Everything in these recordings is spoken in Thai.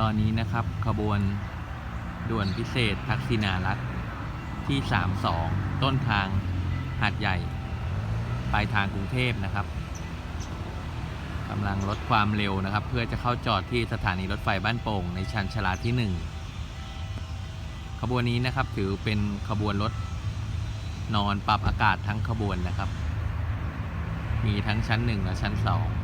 ตอนนี้นะครับขบวนด่วนพิเศษทักษิณารัฐที่ 32 ต้นทางหาดใหญ่ ปลายทางกรุงเทพนะครับกำลังลดความเร็วนะครับ เพื่อจะเข้าจอดที่สถานีรถไฟบ้านโป่งในชันชลาที่ 1 ขบวนนี้นะครับถือเป็นขบวนรถนอนปรับอากาศทั้งขบวนนะครับ มีทั้งชั้น 1 และชั้น 2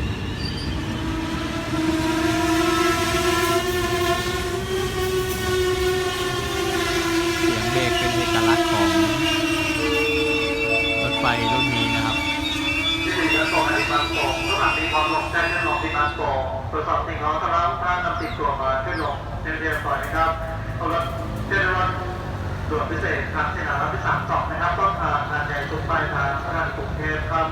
ตรวจสอบสิ่งของสำหรับท่านนำติดตัวมาขึ้นลงเรียนๆก่อนนะครับรถเจริญด่วนพิเศษทางเส้นทางรถที่สามสองนะครับต้นทางงานใหญ่ทุกปลายทางสถานกรุงเทพครับ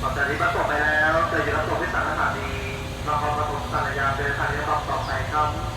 ต่อจากนี้บางโป่งไปแล้วจะอยู่รับส่งที่สถานีบางพอปฐมสารยาเป็นสถานีรถต่อไปครับ